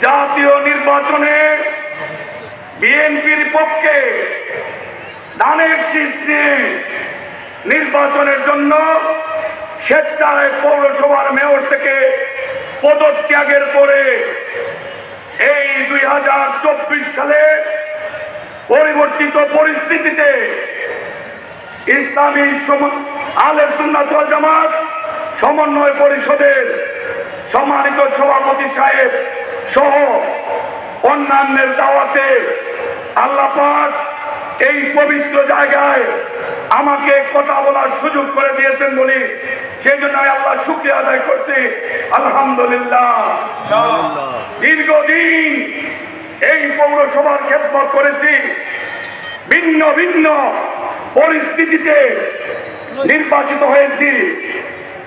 জাতীয় নির্বাচনে বিএনপির পক্ষে ধানের শীষ নিয়ে নির্বাচনের জন্য স্বেচ্ছায় পৌরসভার মেয়র থেকে পদত্যাগের পরে এই দুই হাজার চব্বিশ সালে পরিবর্তিত পরিস্থিতিতে ইসলামী আলে ওয়াল জামাত সমন্বয় পরিষদের সম্মানিত সভাপতি সাহেব সহ অন্যান্যের দাওয়াতে আল্লাহ পাক এই পবিত্র জায়গায় আমাকে কথা বলার সুযোগ করে দিয়েছেন বলি সেই জন্য আল্লাহ শুক্রিয়া আদায় করছি। আলহামদুলিল্লাহ। দীর্ঘদিন এই পৌরসভার খেদমত করেছি। ভিন্ন ভিন্ন পরিস্থিতিতে নির্বাচিত হয়েছি।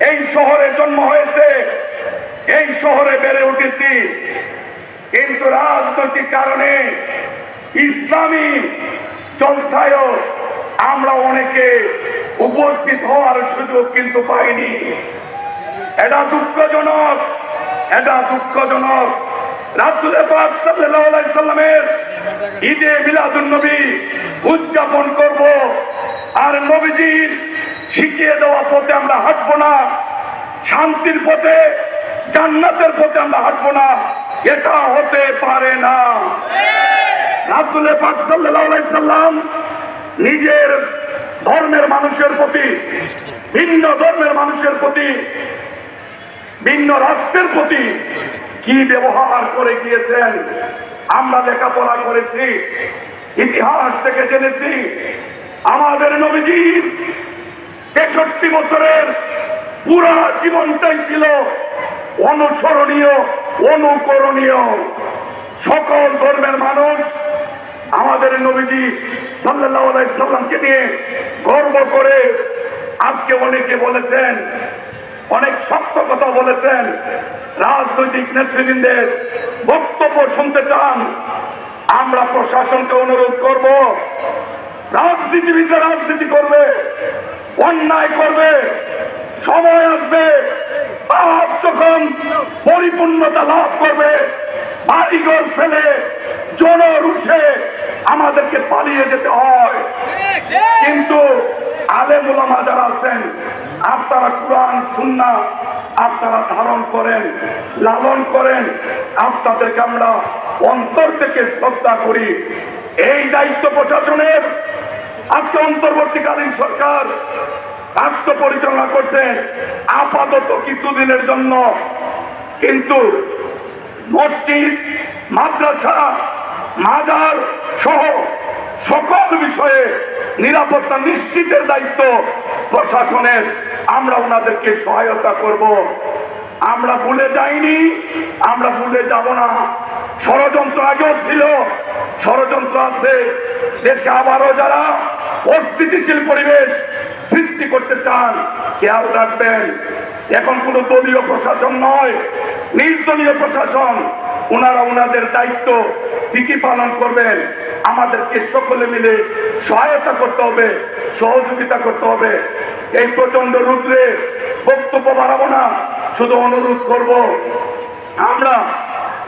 এই শহরে জন্ম হয়েছে এই শহরে বেড়ে উঠেছি। কিন্তু রাজনৈতিক কারণে ইসলামী চলসায়ও আমরা অনেকে উপস্থিত হওয়ার সুযোগ কিন্তু পাইনি। এটা দুঃখজনক এটা দুঃখজনক। রাসুল ঈদে মিলাদুন নবী উদযাপন করব আর নবীজির শিখিয়ে দেওয়া পথে আমরা হাঁটবো না। শান্তির পথে জান্নাতের পথে আমরা হাঁটবো না। এটা হতে পারে না। রাসুল পাক সাল্লাম নিজের ধর্মের মানুষের প্রতি, ভিন্ন ধর্মের মানুষের প্রতি, ভিন্ন রাষ্ট্রের প্রতি কি ব্যবহার করে গিয়েছেন? আমরা লেখাপড়া করেছি, ইতিহাস থেকে জেনেছি। আমাদের নবীজি তেষট্টি বছরের পুরা জীবনটাই ছিল অনুসরণীয়, অনুকরণীয়। সকল ধর্মের মানুষ আমাদের নবীজি সাল্লামকে নিয়ে গর্ব করে আজকে অনেকে বলেছেন, অনেক শক্ত কথা বলেছেন, রাজনৈতিক নেতৃবৃন্দের বক্তব্য শুনতে চান। আমরা প্রশাসনকে অনুরোধ করব, রাজনীতিবিদরা রাজনীতি করবে, অন্যায় করবে সময় পরিপূর্ণতা লাভ করবে। বাড়িঘর ফেলে জন রুষে আমাদেরকে পালিয়ে যেতে হয়। কিন্তু আলেম ওলামা যারা আছেন, আপনারা কোরআন সুন্না আপনারা ধারণ করেন, লালন করেন। আপনাদেরকে আমরা অন্তর থেকে শ্রদ্ধা করি। এই দায়িত্ব প্রশাসনের আজকে অন্তর্বর্তীকালীন সরকার রাষ্ট্র পরিচালনা করছে। আপাতত কিছুদিনের জন্য কিন্তু মসজিদ, মাদ্রাসা, মাজার সহ সকল বিষয়ে নিরাপত্তা নিশ্চিতের দায়িত্ব প্রশাসনের। আমরা ওনাদেরকে সহায়তা করব। আমরা ভুলে যাইনি, আমরা ভুলে যাব না। ষড়যন্ত্র আগেও ছিল, ষড়যন্ত্র আছে। দেশে আবারও যারা অস্থিতিশীল পরিবেশ সৃষ্টি করতে চান, খেয়াল রাখবেন, এখন কোনো দলীয় প্রশাসন নয়। নির্দলীয় প্রশাসন ওনারা ওনাদের দায়িত্ব ঠিকই পালন করবেন। আমাদেরকে সকলে মিলে সহায়তা করতে হবে সহযোগিতা করতে হবে। এই প্রচণ্ড রুদ্রে বক্তব্য বাড়াবো না শুধু অনুরোধ করব আমরা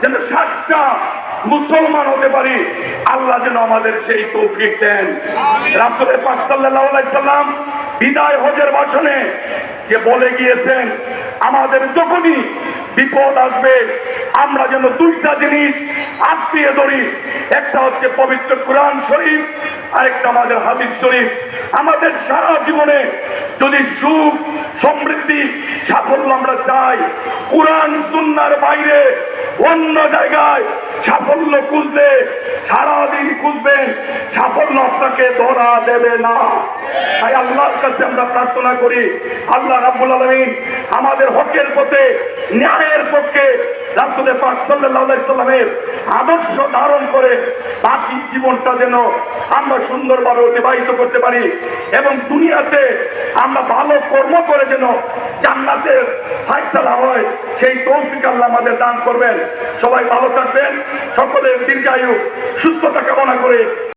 যেন সাচ্চা মুসলমান হতে পারি আল্লাহ যেন আমাদের সেই তৌফিক দেন। রাসুলের পাক সাল্লাম বিদায় হজের ভাষণে যে বলে গিয়েছেন আমাদের যখনই বিপদ আসবে, আমরা যেন দুইটা জিনিস আত্মীয় ধরি। একটা হচ্ছে পবিত্র কোরআন শরীফ, আরেকটা আমাদের হাদিস শরীফ। আমাদের সারা জীবনে যদি সুখ, সমৃদ্ধি, সাফল্য আমরা চাই, কোরআন সুন্নার বাইরে অন্য জায়গায় সাফল্য খুঁজলে, সারাদিন খুঁজবেন সাফল্য আপনাকে ধরা দেবে না। তাই আল্লাহর কাছে আমরা প্রার্থনা করি, আল্লাহ রাব্বুল আলামিন আমাদের হকের পথে, ন্যায়ের পক্ষে রাসূলের পাক সাল্লামের আদর্শ ধারণ করে বাকি জীবনটা যেন আমরা সুন্দরভাবে অতিবাহিত করতে পারি এবং দুনিয়াতে আমরা ভালো কর্ম করে যেন জান্নাতের ফাইসালা হয়, সেই তৌফিক আল্লাহ আমাদের দান করবেন। সবাই ভালো থাকবেন। সকলের দীর্ঘায়ু, সুস্থতা কামনা করে